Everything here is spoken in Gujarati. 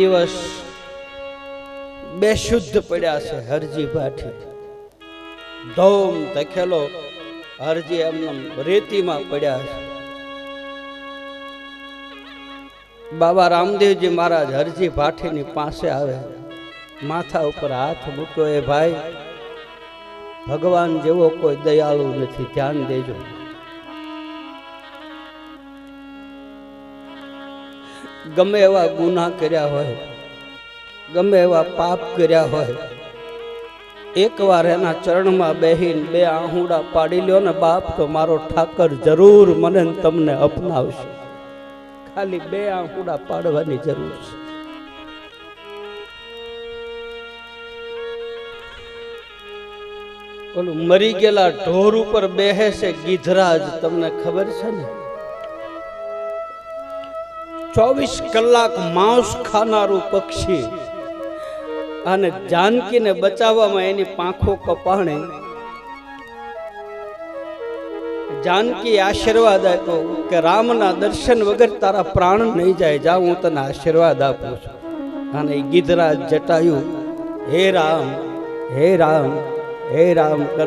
દિવસ બેશુદ્ધ પડ્યા છે હરજી ભાઠી. ધોમ તખેલો હરજી એમને રેતીમાં પડ્યા છે. બાબા રામદેવજી મહારાજ હરજી ભાઠીની પાસે આવે. માથા ઉપર હાથ મૂક્યો, એ ભાઈ, ભગવાન જેવો કોઈ દયાળુ નથી, ધ્યાન દેજો. ગમે એવા ગુના કર્યા હોય, ગમે એવા પાપ કર્યા હોય, એકવાર એના ચરણમાં બેહીને બે આહુડા પાડી લ્યો ને, બાપ, તો મારો ઠાકર જરૂર મને તમને અપનાવશે. ખાલી બે આહુડા પાડવાની જરૂર છે. ઓલું મરી ગયેલા ઢોર ઉપર બેહે છે ગીધરાજ, તમને ખબર છે ને? ચોવીસ કલાક માંસ ખાનારું પક્ષી અને જાનકીને બચાવવામાં એની પાંખો કપાણે. જાનકી આશીર્વાદ આપ્યો કે રામના દર્શન વગર તારા પ્રાણ નહીં જાય. જા, હું તને આશીર્વાદ આપું છું. અને ગીધરાજ જટાયું, હે રામ હે રામ હે રામ